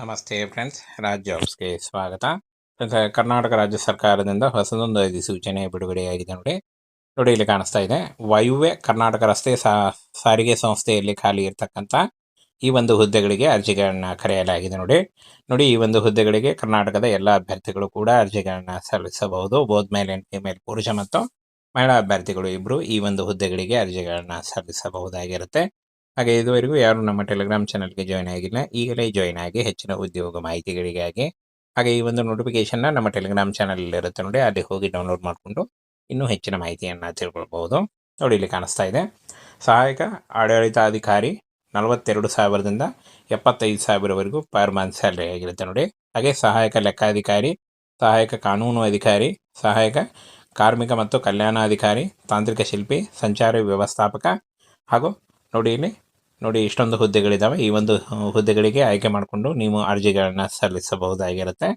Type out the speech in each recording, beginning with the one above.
ನಮಸ್ತೆ ಫ್ರೆಂಡ್ಸ್ ರಾಜ್ ಜಾಬ್ಸ್ಗೆ ಸ್ವಾಗತ. ಕರ್ನಾಟಕ ರಾಜ್ಯ ಸರ್ಕಾರದಿಂದ ಹೊಸದೊಂದು ಅಧಿಸೂಚನೆ ಬಿಡುಗಡೆಯಾಗಿದೆ ನೋಡಿ. ನೋಡಿ, ಇಲ್ಲಿ ಕಾಣಿಸ್ತಾ ಇದೆ. ವಾಯುವೆ ಕರ್ನಾಟಕ ರಸ್ತೆ ಸಾರಿಗೆ ಸಂಸ್ಥೆಯಲ್ಲಿ ಖಾಲಿ ಇರತಕ್ಕಂಥ ಈ ಒಂದು ಹುದ್ದೆಗಳಿಗೆ ಅರ್ಜಿಗಳನ್ನ ಕರೆಯಲಾಗಿದೆ ನೋಡಿ. ನೋಡಿ, ಈ ಒಂದು ಹುದ್ದೆಗಳಿಗೆ ಕರ್ನಾಟಕದ ಎಲ್ಲ ಅಭ್ಯರ್ಥಿಗಳು ಕೂಡ ಅರ್ಜಿಗಳನ್ನ ಸಲ್ಲಿಸಬಹುದು. ಬೋಧ್ ಮೇಲ್ ಅಂಡ್ ಫಿಮೇಲ್ ಪುರುಷ ಮತ್ತು ಮಹಿಳಾ ಅಭ್ಯರ್ಥಿಗಳು ಇಬ್ಬರು ಈ ಒಂದು ಹುದ್ದೆಗಳಿಗೆ ಅರ್ಜಿಗಳನ್ನ ಸಲ್ಲಿಸಬಹುದಾಗಿರುತ್ತೆ. ಹಾಗೆ ಇದುವರೆಗೂ ಯಾರು ನಮ್ಮ ಟೆಲಿಗ್ರಾಮ್ ಚಾನಲ್ಗೆ ಜಾಯ್ನ್ ಆಗಿಲ್ಲ, ಈಗಲೇ ಜಾಯ್ನ್ ಆಗಿ ಹೆಚ್ಚಿನ ಉದ್ಯೋಗ ಮಾಹಿತಿಗಳಿಗಾಗಿ. ಹಾಗೆ ಈ ಒಂದು ನೋಟಿಫಿಕೇಶನ್ನ ನಮ್ಮ ಟೆಲಿಗ್ರಾಮ್ ಚಾನಲ್ ಇರುತ್ತೆ ನೋಡಿ, ಅಲ್ಲಿ ಹೋಗಿ ಡೌನ್ಲೋಡ್ ಮಾಡಿಕೊಂಡು ಇನ್ನೂ ಹೆಚ್ಚಿನ ಮಾಹಿತಿಯನ್ನು ತಿಳ್ಕೊಳ್ಬಹುದು. ನೋಡಿ, ಇಲ್ಲಿ ಕಾಣಿಸ್ತಾ ಇದೆ. ಸಹಾಯಕ ಆಡಳಿತಾಧಿಕಾರಿ ನಲವತ್ತೆರಡು ಸಾವಿರದಿಂದ ಎಪ್ಪತ್ತೈದು ಸಾವಿರವರೆಗೂ ಪರ್ ಮಂತ್ ಸ್ಯಾಲರಿ ಆಗಿರುತ್ತೆ ನೋಡಿ. ಹಾಗೆ ಸಹಾಯಕ ಲೆಕ್ಕಾಧಿಕಾರಿ, ಸಹಾಯಕ ಕಾನೂನು ಅಧಿಕಾರಿ, ಸಹಾಯಕ ಕಾರ್ಮಿಕ ಮತ್ತು ಕಲ್ಯಾಣಾಧಿಕಾರಿ, ತಾಂತ್ರಿಕ ಶಿಲ್ಪಿ, ಸಂಚಾರ ವ್ಯವಸ್ಥಾಪಕ ಹಾಗೂ ನೋಡಿ ಇಲ್ಲಿ ನೋಡಿ, ಇಷ್ಟೊಂದು ಹುದ್ದೆಗಳಿದ್ದಾವೆ ಈ ಒಂದು ಹುದ್ದೆಗಳಿಗೆ ಆಯ್ಕೆ ಮಾಡಿಕೊಂಡು ನೀವು ಅರ್ಜಿಗಳನ್ನು ಸಲ್ಲಿಸಬಹುದಾಗಿರುತ್ತೆ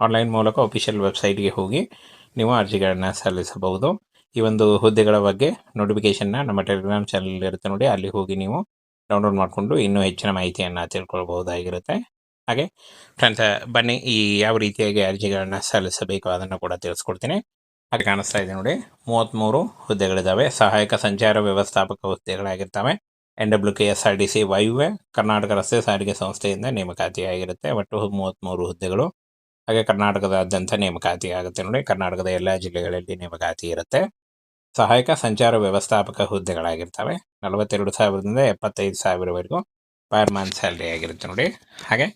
ಆನ್ಲೈನ್ ಮೂಲಕ ಅಫಿಷಿಯಲ್ ವೆಬ್ಸೈಟ್ಗೆ ಹೋಗಿ ನೀವು ಅರ್ಜಿಗಳನ್ನು ಸಲ್ಲಿಸಬಹುದು. ಈ ಒಂದು ಹುದ್ದೆಗಳ ಬಗ್ಗೆ ನೋಟಿಫಿಕೇಷನ್ನ ನಮ್ಮ ಟೆಲಿಗ್ರಾಮ್ ಚಾನಲ್ ಇರುತ್ತೆ ನೋಡಿ. ಅಲ್ಲಿ ಹೋಗಿ ನೀವು ಡೌನ್ಲೋಡ್ ಮಾಡಿಕೊಂಡು ಇನ್ನೂ ಹೆಚ್ಚಿನ ಮಾಹಿತಿಯನ್ನು ತಿಳ್ಕೊಳ್ಬಹುದಾಗಿರುತ್ತೆ. ಹಾಗೆ, ಫ್ರೆಂಡ್ಸ್, ಬನ್ನಿ, ಈ ಯಾವ ರೀತಿಯಾಗಿ ಅರ್ಜಿಗಳನ್ನು ಸಲ್ಲಿಸಬೇಕು ಅದನ್ನು ಕೂಡ ತಿಳಿಸ್ಕೊಡ್ತೀನಿ. ಹಾಗೆ ಕಾಣಿಸ್ತಾ ಇದೆ ನೋಡಿ ಮೂವತ್ತ್ಮೂರು ಹುದ್ದೆಗಳಿದ್ದಾವೆ ಸಹಾಯಕ ಸಂಚಾರ ವ್ಯವಸ್ಥಾಪಕ ಹುದ್ದೆಗಳಾಗಿರ್ತವೆ. N W K S R D C ವಾಯುವ್ಯ ಕರ್ನಾಟಕ ರಸ್ತೆ ಸಾರಿಗೆ ಸಂಸ್ಥೆಯಿಂದ ನೇಮಕಾತಿಯಾಗಿರುತ್ತೆ. ಒಟ್ಟು ಮೂವತ್ತ್ಮೂರು ಹುದ್ದೆಗಳು. ಹಾಗೆ ಕರ್ನಾಟಕದಾದ್ಯಂತ ನೇಮಕಾತಿ ಆಗುತ್ತೆ ನೋಡಿ. ಕರ್ನಾಟಕದ ಎಲ್ಲ ಜಿಲ್ಲೆಗಳಲ್ಲಿ ನೇಮಕಾತಿ ಇರುತ್ತೆ. ಸಹಾಯಕ ಸಂಚಾರ ವ್ಯವಸ್ಥಾಪಕ ಹುದ್ದೆಗಳಾಗಿರ್ತವೆ. ನಲವತ್ತೆರಡು ಸಾವಿರದಿಂದ ಎಪ್ಪತ್ತೈದು ಸಾವಿರವರೆಗೂ ಪರ್ ಮಂತ್ ಸ್ಯಾಲ್ರಿ ಆಗಿರುತ್ತೆ ನೋಡಿ. ಹಾಗೆ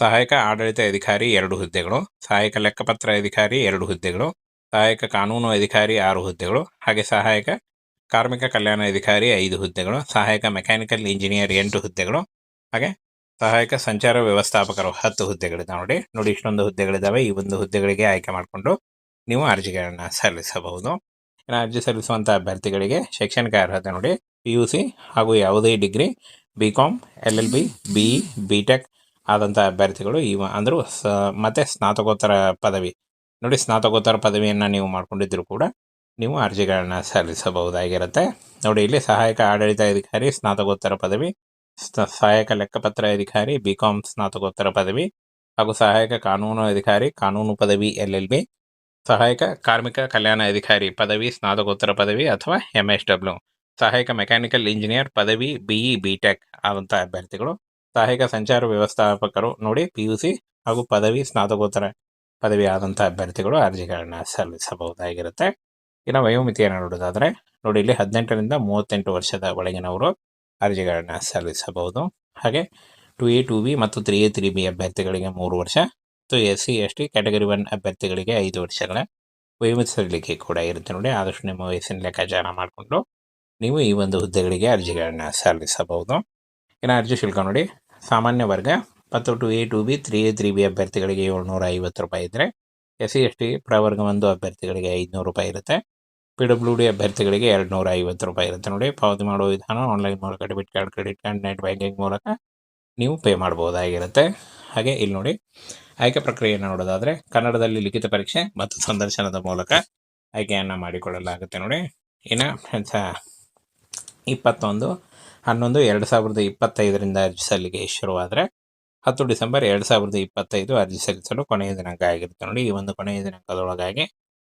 ಸಹಾಯಕ ಆಡಳಿತ ಅಧಿಕಾರಿ ಎರಡು ಹುದ್ದೆಗಳು. ಸಹಾಯಕ ಲೆಕ್ಕಪತ್ರ ಅಧಿಕಾರಿ ಎರಡು ಹುದ್ದೆಗಳು. ಸಹಾಯಕ ಕಾನೂನು ಅಧಿಕಾರಿ ಆರು ಹುದ್ದೆಗಳು. ಹಾಗೆ ಸಹಾಯಕ ಕಾರ್ಮಿಕ ಕಲ್ಯಾಣ ಅಧಿಕಾರಿ ಐದು ಹುದ್ದೆಗಳು, ಸಹಾಯಕ ಮೆಕ್ಯಾನಿಕಲ್ ಇಂಜಿನಿಯರ್ ಎಂಟು ಹುದ್ದೆಗಳು, ಹಾಗೆ ಸಹಾಯಕ ಸಂಚಾರ ವ್ಯವಸ್ಥಾಪಕರು ಹತ್ತು ಹುದ್ದೆಗಳಿದ್ದಾವೆ ನೋಡಿ. ನೋಡಿ ಇಷ್ಟೊಂದು ಹುದ್ದೆಗಳಿದ್ದಾವೆ. ಈ ಒಂದು ಹುದ್ದೆಗಳಿಗೆ ಆಯ್ಕೆ ಮಾಡಿಕೊಂಡು ನೀವು ಅರ್ಜಿಗಳನ್ನು ಸಲ್ಲಿಸಬಹುದು. ಇನ್ನು ಅರ್ಜಿ ಸಲ್ಲಿಸುವಂಥ ಅಭ್ಯರ್ಥಿಗಳಿಗೆ ಶೈಕ್ಷಣಿಕ ಅರ್ಹತೆ ನೋಡಿ. ಪಿ ಯು ಸಿ ಹಾಗೂ ಯಾವುದೇ degree B com L L B B E B tech ಆದಂಥ ಅಭ್ಯರ್ಥಿಗಳು ಇವ ಅಂದರೂ ಸ ಮತ್ತು ಸ್ನಾತಕೋತ್ತರ ಪದವಿ. ನೋಡಿ ಸ್ನಾತಕೋತ್ತರ ಪದವಿಯನ್ನು ನೀವು ಮಾಡಿಕೊಂಡಿದ್ದರೂ ಕೂಡ ನೀವು ಅರ್ಜಿಗಳನ್ನು ಸಲ್ಲಿಸಬಹುದಾಗಿರುತ್ತೆ. ನೋಡಿ, ಇಲ್ಲಿ ಸಹಾಯಕ ಆಡಳಿತ ಅಧಿಕಾರಿ ಸ್ನಾತಕೋತ್ತರ ಪದವಿ ಸಹಾಯಕ ಲೆಕ್ಕಪತ್ರ ಅಧಿಕಾರಿ ಬಿ ಕಾಮ್ ಸ್ನಾತಕೋತ್ತರ ಪದವಿ ಹಾಗೂ ಸಹಾಯಕ ಕಾನೂನು ಅಧಿಕಾರಿ, ಕಾನೂನು ಪದವಿ ಎಲ್ ಎಲ್ ಬಿ, ಸಹಾಯಕ ಕಾರ್ಮಿಕ ಕಲ್ಯಾಣ ಅಧಿಕಾರಿ ಪದವಿ, ಸ್ನಾತಕೋತ್ತರ ಪದವಿ ಅಥವಾ ಎಂ ಎಸ್ ಡಬ್ಲ್ಯೂ ಸಹಾಯಕ ಮೆಕ್ಯಾನಿಕಲ್ ಇಂಜಿನಿಯರ್ ಪದವಿ ಬಿಇ ಬಿ ಟೆಕ್ ಆದಂಥ ಅಭ್ಯರ್ಥಿಗಳು, ಸಹಾಯಕ ಸಂಚಾರ ವ್ಯವಸ್ಥಾಪಕರು, ನೋಡಿ ಪಿ ಯು ಸಿ ಹಾಗೂ ಪದವಿ, ಸ್ನಾತಕೋತ್ತರ ಪದವಿ ಆದಂಥ ಅಭ್ಯರ್ಥಿಗಳು ಅರ್ಜಿಗಳನ್ನು ಸಲ್ಲಿಸಬಹುದಾಗಿರುತ್ತೆ. ಇನ್ನು ವಯೋಮಿತಿಯನ್ನು ನೋಡೋದಾದರೆ ನೋಡಿ, ಇಲ್ಲಿ ಹದಿನೆಂಟರಿಂದ ಮೂವತ್ತೆಂಟು ವರ್ಷದ ಒಳಗಿನವರು ಅರ್ಜಿಗಳನ್ನ ಸಲ್ಲಿಸಬಹುದು. ಹಾಗೆ ಟು ಎ, ಟು ಬಿ ಮತ್ತು ತ್ರೀ ಎ, ತ್ರೀ ಬಿ ಅಭ್ಯರ್ಥಿಗಳಿಗೆ ಮೂರು ವರ್ಷ ಮತ್ತು S C, S, T category one ಅಭ್ಯರ್ಥಿಗಳಿಗೆ ಐದು ವರ್ಷಗಳ ವಯೋಮಿತಿ ಸಲ್ಲಿಕೆ ಕೂಡ ಇರುತ್ತೆ ನೋಡಿ. ಆದಷ್ಟು ನಿಮ್ಮ ವಯಸ್ಸಿನ ಲೆಕ್ಕಾಚಾರ ಮಾಡಿಕೊಂಡು ನೀವು ಈ ಒಂದು ಹುದ್ದೆಗಳಿಗೆ ಅರ್ಜಿಗಳನ್ನ ಸಲ್ಲಿಸಬಹುದು. ಇನ್ನು ಅರ್ಜಿ ಶುಲ್ಕ ನೋಡಿ, ಸಾಮಾನ್ಯ ವರ್ಗ ಮತ್ತು two A, two B, three A, three B ಅಭ್ಯರ್ಥಿಗಳಿಗೆ ಏಳ್ನೂರ ಐವತ್ತು ರೂಪಾಯಿ ಇದ್ದರೆ ಎಸ್ ಸಿ, ಎಸ್ ಟಿ ಪ್ರವರ್ಗ ಒಂದು ಅಭ್ಯರ್ಥಿಗಳಿಗೆ ಐದುನೂರು ರೂಪಾಯಿ ಇರುತ್ತೆ. ಪಿ ಡಬ್ಲ್ಯೂ ಡಿ ಅಭ್ಯರ್ಥಿಗಳಿಗೆ ಎರಡು ನೂರ ಐವತ್ತು ರೂಪಾಯಿ ಇರುತ್ತೆ ನೋಡಿ. ಪಾವತಿ ಮಾಡುವ ವಿಧಾನ ಆನ್ಲೈನ್ ಮೂಲಕ debit card credit card net banking ಮೂಲಕ ನೀವು ಪೇ ಮಾಡ್ಬೋದಾಗಿರುತ್ತೆ ಹಾಗೆ ಇಲ್ಲಿ ನೋಡಿ, ಆಯ್ಕೆ ಪ್ರಕ್ರಿಯೆಯನ್ನು ನೋಡೋದಾದರೆ ಕನ್ನಡದಲ್ಲಿ ಲಿಖಿತ ಪರೀಕ್ಷೆ ಮತ್ತು ಸಂದರ್ಶನದ ಮೂಲಕ ಆಯ್ಕೆಯನ್ನು ಮಾಡಿಕೊಳ್ಳಲಾಗುತ್ತೆ ನೋಡಿ. ಇನ್ನು ಇಪ್ಪತ್ತೊಂದು, ಹನ್ನೊಂದು, ಎರಡು ಸಾವಿರದ ಇಪ್ಪತ್ತೈದರಿಂದ ಅರ್ಜಿ ಸಲ್ಲಿಕೆ ಶುರುವಾದರೆ ಹತ್ತು ಡಿಸೆಂಬರ್ ಎರಡು ಸಾವಿರದ ಇಪ್ಪತ್ತೈದು ಅರ್ಜಿ ಸಲ್ಲಿಸಲು ಕೊನೆಯ ದಿನಾಂಕ ಆಗಿರುತ್ತೆ ನೋಡಿ. ಈ ಒಂದು ಕೊನೆಯ ದಿನಾಂಕದೊಳಗಾಗಿ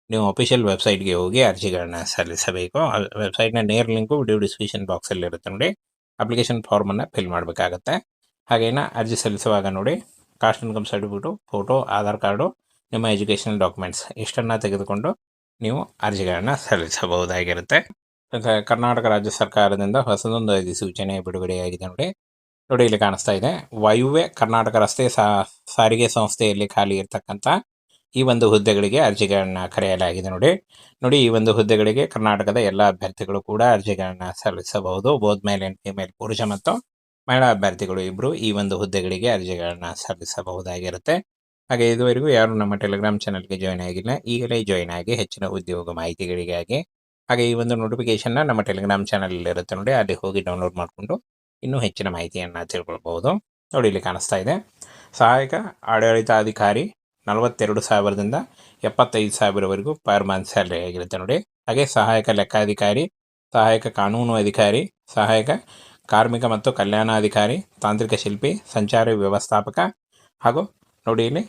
ನೀವು ಅಫಿಷಿಯಲ್ ವೆಬ್ಸೈಟ್ಗೆ ಹೋಗಿ ಅರ್ಜಿಗಳನ್ನ ಸಲ್ಲಿಸಬೇಕು. ಆ ವೆಬ್ಸೈಟ್ನ ನೇರ್ ಲಿಂಕು ವಿಡಿಯೋ ಡಿಸ್ಕ್ರಿಪ್ಷನ್ ಬಾಕ್ಸಲ್ಲಿ ಇರುತ್ತೆ ನೋಡಿ. ಅಪ್ಲಿಕೇಶನ್ ಫಾರ್ಮನ್ನು ಫಿಲ್ ಮಾಡಬೇಕಾಗತ್ತೆ. ಹಾಗೇನ ಅರ್ಜಿ ಸಲ್ಲಿಸುವಾಗ ನೋಡಿ caste income certificate photo Aadhaar card, ನಿಮ್ಮ ಎಜುಕೇಷನಲ್ ಡಾಕ್ಯುಮೆಂಟ್ಸ್ ಇಷ್ಟನ್ನು ತೆಗೆದುಕೊಂಡು ನೀವು ಅರ್ಜಿಗಳನ್ನು ಸಲ್ಲಿಸಬಹುದಾಗಿರುತ್ತೆ. ಕರ್ನಾಟಕ ರಾಜ್ಯ ಸರ್ಕಾರದಿಂದ ಹೊಸದೊಂದು ಅಧಿಸೂಚನೆ ಬಿಡುಗಡೆಯಾಗಿದೆ ನೋಡಿ. ನೋಡಿ, ಇಲ್ಲಿ ಕಾಣಿಸ್ತಾ ಇದೆ. ವಾಯುವೆ ಕರ್ನಾಟಕ ರಸ್ತೆ ಸಾರಿಗೆ ಸಂಸ್ಥೆಯಲ್ಲಿ ಖಾಲಿ ಇರತಕ್ಕಂಥ ಈ ಒಂದು ಹುದ್ದೆಗಳಿಗೆ ಅರ್ಜಿಗಳನ್ನ ಕರೆಯಲಾಗಿದೆ ನೋಡಿ. ನೋಡಿ, ಈ ಒಂದು ಹುದ್ದೆಗಳಿಗೆ ಕರ್ನಾಟಕದ ಎಲ್ಲ ಅಭ್ಯರ್ಥಿಗಳು ಕೂಡ ಅರ್ಜಿಗಳನ್ನ ಸಲ್ಲಿಸಬಹುದು. ಬೋಧ್ ಮೇಲ್ ಅಂಡ್ ಫಿಮೇಲ್ ಪುರುಷ ಮತ್ತು ಮಹಿಳಾ ಅಭ್ಯರ್ಥಿಗಳು ಇಬ್ಬರು ಈ ಒಂದು ಹುದ್ದೆಗಳಿಗೆ ಅರ್ಜಿಗಳನ್ನ ಸಲ್ಲಿಸಬಹುದಾಗಿರುತ್ತೆ. ಹಾಗೆ ಇದುವರೆಗೂ ಯಾರು ನಮ್ಮ ಟೆಲಿಗ್ರಾಮ್ ಚಾನಲ್ಗೆ ಜಾಯ್ನ್ ಆಗಿಲ್ಲ, ಈಗಲೇ ಜಾಯ್ನ್ ಆಗಿ ಹೆಚ್ಚಿನ ಉದ್ಯೋಗ ಮಾಹಿತಿಗಳಿಗಾಗಿ. ಹಾಗೆ ಈ ಒಂದು ನೋಟಿಫಿಕೇಶನ್ನ ನಮ್ಮ ಟೆಲಿಗ್ರಾಮ್ ಚಾನಲ್ ಇರುತ್ತೆ ನೋಡಿ, ಅಲ್ಲಿ ಹೋಗಿ ಡೌನ್ಲೋಡ್ ಮಾಡಿಕೊಂಡು ಇನ್ನೂ ಹೆಚ್ಚಿನ ಮಾಹಿತಿಯನ್ನು ತಿಳ್ಕೊಳ್ಬಹುದು. ನೋಡಿ, ಇಲ್ಲಿ ಕಾಣಿಸ್ತಾ ಇದೆ. ಸಹಾಯಕ ಆಡಳಿತಾಧಿಕಾರಿ ನಲವತ್ತೆರಡು ಸಾವಿರದಿಂದ ಎಪ್ಪತ್ತೈದು ಸಾವಿರವರೆಗೂ ಪರ್ ಮಂತ್ ಸ್ಯಾಲ್ರಿ ಆಗಿರುತ್ತೆ ನೋಡಿ. ಹಾಗೆ ಸಹಾಯಕ ಲೆಕ್ಕಾಧಿಕಾರಿ, ಸಹಾಯಕ ಕಾನೂನು ಅಧಿಕಾರಿ, ಸಹಾಯಕ ಕಾರ್ಮಿಕ ಮತ್ತು ಕಲ್ಯಾಣಾಧಿಕಾರಿ, ತಾಂತ್ರಿಕ ಶಿಲ್ಪಿ, ಸಂಚಾರಿ ವ್ಯವಸ್ಥಾಪಕ ಹಾಗೂ ನೋಡಿ ಇಲ್ಲಿ,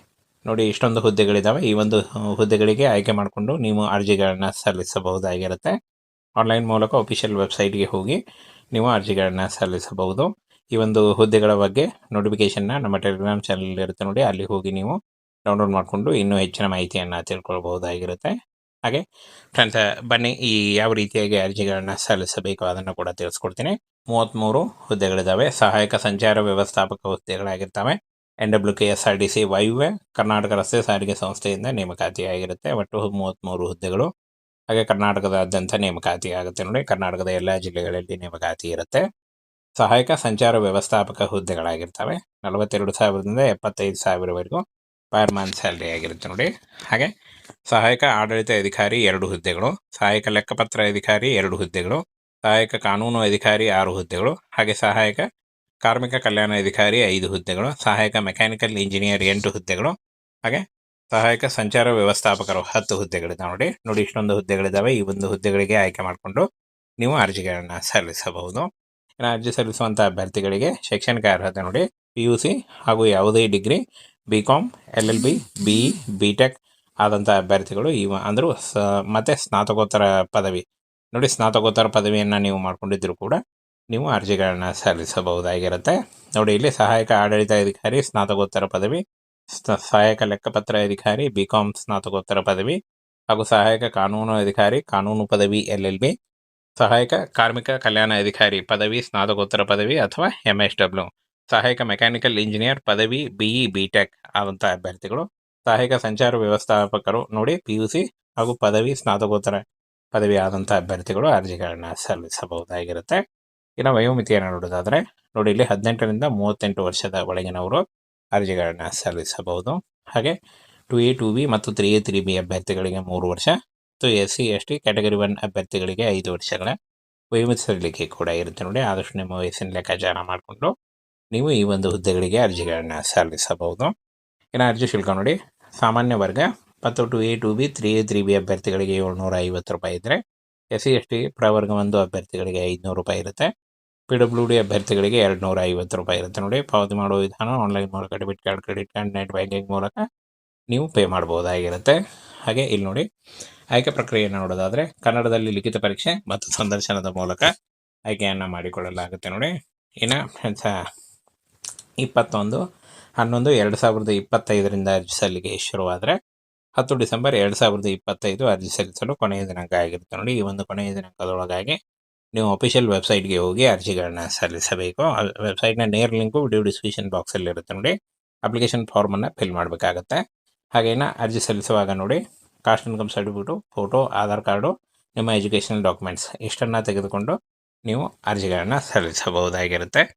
ನೋಡಿ ಇಷ್ಟೊಂದು ಹುದ್ದೆಗಳಿದ್ದಾವೆ. ಈ ಒಂದು ಹುದ್ದೆಗಳಿಗೆ ಆಯ್ಕೆ ಮಾಡಿಕೊಂಡು ನೀವು ಅರ್ಜಿಗಳನ್ನು ಸಲ್ಲಿಸಬಹುದಾಗಿರುತ್ತೆ. ಆನ್ಲೈನ್ ಮೂಲಕ ಅಫಿಷಿಯಲ್ ವೆಬ್ಸೈಟ್ಗೆ ಹೋಗಿ ನೀವು ಅರ್ಜಿಗಳನ್ನು ಸಲ್ಲಿಸಬಹುದು. ಈ ಒಂದು ಹುದ್ದೆಗಳ ಬಗ್ಗೆ ನೋಟಿಫಿಕೇಶನ್ನ ನಮ್ಮ ಟೆಲಿಗ್ರಾಮ್ ಚಾನಲ್ ಇರುತ್ತೆ ನೋಡಿ. ಅಲ್ಲಿ ಹೋಗಿ ನೀವು ಡೌನ್ಲೋಡ್ ಮಾಡಿಕೊಂಡು ಇನ್ನೂ ಹೆಚ್ಚಿನ ಮಾಹಿತಿಯನ್ನು ತಿಳ್ಕೊಳ್ಬಹುದಾಗಿರುತ್ತೆ. ಹಾಗೆ ಫ್ರೆಂಡ್ಸ್, ಬನ್ನಿ, ಈ ಯಾವ ರೀತಿಯಾಗಿ ಅರ್ಜಿಗಳನ್ನು ಸಲ್ಲಿಸಬೇಕು ಅದನ್ನು ಕೂಡ ತಿಳಿಸ್ಕೊಡ್ತೀನಿ. ಮೂವತ್ತ್ಮೂರು ಹುದ್ದೆಗಳಿದ್ದಾವೆ. ಸಹಾಯಕ ಸಂಚಾರ ವ್ಯವಸ್ಥಾಪಕ ಹುದ್ದೆಗಳಾಗಿರ್ತವೆ. N W K S R D C ವೈವೆ Karnataka ರಸ್ತೆ ಸಾರಿಗೆ ಸಂಸ್ಥೆಯಿಂದ ನೇಮಕಾತಿಯಾಗಿರುತ್ತೆ. ಒಟ್ಟು ಮೂವತ್ತ್ಮೂರು ಹುದ್ದೆಗಳು. ಹಾಗೆ ಕರ್ನಾಟಕದಾದ್ಯಂತ ನೇಮಕಾತಿ ಆಗುತ್ತೆ ನೋಡಿ. ಕರ್ನಾಟಕದ ಎಲ್ಲ ಜಿಲ್ಲೆಗಳಲ್ಲಿ ನೇಮಕಾತಿ ಇರುತ್ತೆ. ಸಹಾಯಕ ಸಂಚಾರ ವ್ಯವಸ್ಥಾಪಕ ಹುದ್ದೆಗಳಾಗಿರ್ತವೆ. ನಲವತ್ತೆರಡು ಸಾವಿರದಿಂದ ಎಪ್ಪತ್ತೈದು ಸಾವಿರವರೆಗೂ. ಮಂತ್ ಸ್ಯಾಲ್ರಿ ಆಗಿರುತ್ತೆ ನೋಡಿ. ಹಾಗೆ ಸಹಾಯಕ ಆಡಳಿತ ಅಧಿಕಾರಿ ಎರಡು ಹುದ್ದೆಗಳು, ಸಹಾಯಕ ಲೆಕ್ಕಪತ್ರ ಅಧಿಕಾರಿ ಎರಡು ಹುದ್ದೆಗಳು, ಸಹಾಯಕ ಕಾನೂನು ಅಧಿಕಾರಿ ಆರು ಹುದ್ದೆಗಳು, ಹಾಗೆ ಸಹಾಯಕ ಕಾರ್ಮಿಕ ಕಲ್ಯಾಣ ಅಧಿಕಾರಿ ಐದು ಹುದ್ದೆಗಳು, ಸಹಾಯಕ ಮೆಕ್ಯಾನಿಕಲ್ ಇಂಜಿನಿಯರ್ ಎಂಟು ಹುದ್ದೆಗಳು, ಹಾಗೆ ಸಹಾಯಕ ಸಂಚಾರ ವ್ಯವಸ್ಥಾಪಕರು ಹತ್ತು ಹುದ್ದೆಗಳಿದ್ದಾವೆ ನೋಡಿ. ನೋಡಿ ಇಷ್ಟೊಂದು ಹುದ್ದೆಗಳಿದ್ದಾವೆ. ಈ ಒಂದು ಹುದ್ದೆಗಳಿಗೆ ಆಯ್ಕೆ ಮಾಡಿಕೊಂಡು ನೀವು ಅರ್ಜಿಗಳನ್ನು ಸಲ್ಲಿಸಬಹುದು. ಅರ್ಜಿ ಸಲ್ಲಿಸುವಂಥ ಅಭ್ಯರ್ಥಿಗಳಿಗೆ ಶೈಕ್ಷಣಿಕ ಅರ್ಹತೆ ನೋಡಿ ಪಿ ಯು ಸಿ ಹಾಗೂ ಯಾವುದೇ degree B com L L B B E B tech ಆದಂಥ ಅಭ್ಯರ್ಥಿಗಳು ಇವ ಅಂದರೂ ಸ, ಮತ್ತು ಸ್ನಾತಕೋತ್ತರ ಪದವಿ. ನೋಡಿ, ಸ್ನಾತಕೋತ್ತರ ಪದವಿಯನ್ನು ನೀವು ಮಾಡ್ಕೊಂಡಿದ್ದರೂ ಕೂಡ ನೀವು ಅರ್ಜಿಗಳನ್ನು ಸಲ್ಲಿಸಬಹುದಾಗಿರುತ್ತೆ. ನೋಡಿ, ಇಲ್ಲಿ ಸಹಾಯಕ ಆಡಳಿತ ಅಧಿಕಾರಿ, ಸ್ನಾತಕೋತ್ತರ ಪದವಿ ಸಹಾಯಕ ಲೆಕ್ಕಪತ್ರ ಅಧಿಕಾರಿ ಬಿ ಕಾಮ್ ಸ್ನಾತಕೋತ್ತರ ಪದವಿ ಹಾಗೂ ಸಹಾಯಕ ಕಾನೂನು ಅಧಿಕಾರಿ, ಕಾನೂನು ಪದವಿ ಎಲ್ ಎಲ್ ಬಿ ಸಹಾಯಕ ಕಾರ್ಮಿಕ ಕಲ್ಯಾಣ ಅಧಿಕಾರಿ ಪದವಿ, ಸ್ನಾತಕೋತ್ತರ ಪದವಿ ಅಥವಾ ಎಂ ಎಸ್ ಡಬ್ಲ್ಯೂ ಸಹಾಯಕ ಮೆಕ್ಯಾನಿಕಲ್ ಇಂಜಿನಿಯರ್ ಪದವಿ ಬಿಇ ಬಿಟೆಕ್ ಆದಂಥ ಅಭ್ಯರ್ಥಿಗಳು. ಸಹಾಯಕ ಸಂಚಾರ ವ್ಯವಸ್ಥಾಪಕರು ನೋಡಿ ಪಿ ಯು ಸಿ ಹಾಗೂ ಪದವಿ, ಸ್ನಾತಕೋತ್ತರ ಪದವಿ ಆದಂತಹ ಅಭ್ಯರ್ಥಿಗಳು ಅರ್ಜಿಗಳನ್ನು ಸಲ್ಲಿಸಬಹುದಾಗಿರುತ್ತೆ. ಇನ್ನು ವಯೋಮಿತಿಯನ್ನು ನೋಡೋದಾದರೆ, ನೋಡಿ ಇಲ್ಲಿ ಹದಿನೆಂಟರಿಂದ ಮೂವತ್ತೆಂಟು ವರ್ಷದ ಒಳಗಿನವರು ಅರ್ಜಿಗಳನ್ನ ಸಲ್ಲಿಸಬಹುದು. ಹಾಗೆ ಟು ಎ ಟು ಬಿ ಮತ್ತು ತ್ರೀ ಎ ತ್ರೀ ಬಿ ಅಭ್ಯರ್ಥಿಗಳಿಗೆ ಮೂರು ವರ್ಷ ಮತ್ತು S C S T category one ಅಭ್ಯರ್ಥಿಗಳಿಗೆ ಐದು ವರ್ಷಗಳ ವಯೋಮಿತಿ ಸಲ್ಲಿಕೆ ಕೂಡ ಇರುತ್ತೆ ನೋಡಿ. ಆದಷ್ಟು ನಿಮ್ಮ ವಯಸ್ಸಿನ ಲೆಕ್ಕಾಚಾರ ಮಾಡಿಕೊಂಡು ನೀವು ಈ ಒಂದು ಹುದ್ದೆಗಳಿಗೆ ಅರ್ಜಿಗಳನ್ನು ಸಲ್ಲಿಸಬಹುದು. ಇನ್ನು ಅರ್ಜಿ ಶುಲ್ಕ ನೋಡಿ, ಸಾಮಾನ್ಯ ವರ್ಗ ಪತ್ತು two A two B, three A, three B ಅಭ್ಯರ್ಥಿಗಳಿಗೆ ಏಳ್ನೂರ ಐವತ್ತು ರೂಪಾಯಿ ಇದ್ದರೆ ಎಸ್ ಸಿ, ಎಸ್ ಟಿ, ಪ್ರವರ್ಗ ಒಂದು ಅಭ್ಯರ್ಥಿಗಳಿಗೆ ಐದುನೂರು ರೂಪಾಯಿ ಇರುತ್ತೆ. ಪಿ ಡಬ್ಲ್ಯೂ ಡಿ ಅಭ್ಯರ್ಥಿಗಳಿಗೆ ಎರಡು ನೂರ ಐವತ್ತು ರೂಪಾಯಿ ಇರುತ್ತೆ ನೋಡಿ. ಪಾವತಿ ಮಾಡುವ ವಿಧಾನ ಆನ್ಲೈನ್ ಮೂಲಕ debit card credit card net banking ಮೂಲಕ ನೀವು ಪೇ ಮಾಡ್ಬೋದಾಗಿರುತ್ತೆ ಹಾಗೆ ಇಲ್ಲಿ ನೋಡಿ, ಆಯ್ಕೆ ಪ್ರಕ್ರಿಯೆಯನ್ನು ನೋಡೋದಾದರೆ, ಕನ್ನಡದಲ್ಲಿ ಲಿಖಿತ ಪರೀಕ್ಷೆ ಮತ್ತು ಸಂದರ್ಶನದ ಮೂಲಕ ಆಯ್ಕೆಯನ್ನು ಮಾಡಿಕೊಳ್ಳಲಾಗುತ್ತೆ ನೋಡಿ. ಇನ್ನು ಇಪ್ಪತ್ತೊಂದು, ಹನ್ನೊಂದು, ಎರಡು ಸಾವಿರದ ಇಪ್ಪತ್ತೈದರಿಂದ ಅರ್ಜಿ ಸಲ್ಲಿಕೆ ಶುರುವಾದರೆ ಹತ್ತು ಡಿಸೆಂಬರ್ ಎರಡು ಸಾವಿರದ ಇಪ್ಪತ್ತೈದು ಅರ್ಜಿ ಸಲ್ಲಿಸಲು ಕೊನೆಯ ದಿನಾಂಕ ಆಗಿರುತ್ತೆ. ನೋಡಿ, ಈ ಒಂದು ಕೊನೆಯ ದಿನಾಂಕದೊಳಗಾಗಿ ನೀವು ಅಫಿಷಿಯಲ್ ವೆಬ್ಸೈಟ್ಗೆ ಹೋಗಿ ಅರ್ಜಿಗಳನ್ನ ಸಲ್ಲಿಸಬೇಕು. ವೆಬ್ಸೈಟ್ನ ನೇರ್ ಲಿಂಕು ವಿಡಿಯೋ ಡಿಸ್ಕ್ರಿಪ್ಷನ್ ಬಾಕ್ಸಲ್ಲಿ ಇರುತ್ತೆ. ನೋಡಿ ಅಪ್ಲಿಕೇಶನ್ ಫಾರ್ಮನ್ನು ಫಿಲ್ ಮಾಡಬೇಕಾಗತ್ತೆ. ಹಾಗೇನ ಅರ್ಜಿ ಸಲ್ಲಿಸುವಾಗ ನೋಡಿ caste income certificate photo Aadhaar card, ನಿಮ್ಮ ಎಜುಕೇಷನಲ್ ಡಾಕ್ಯುಮೆಂಟ್ಸ್ ಇಷ್ಟನ್ನು ತೆಗೆದುಕೊಂಡು ನೀವು ಅರ್ಜಿಗಳನ್ನು ಸಲ್ಲಿಸಬಹುದಾಗಿರುತ್ತೆ.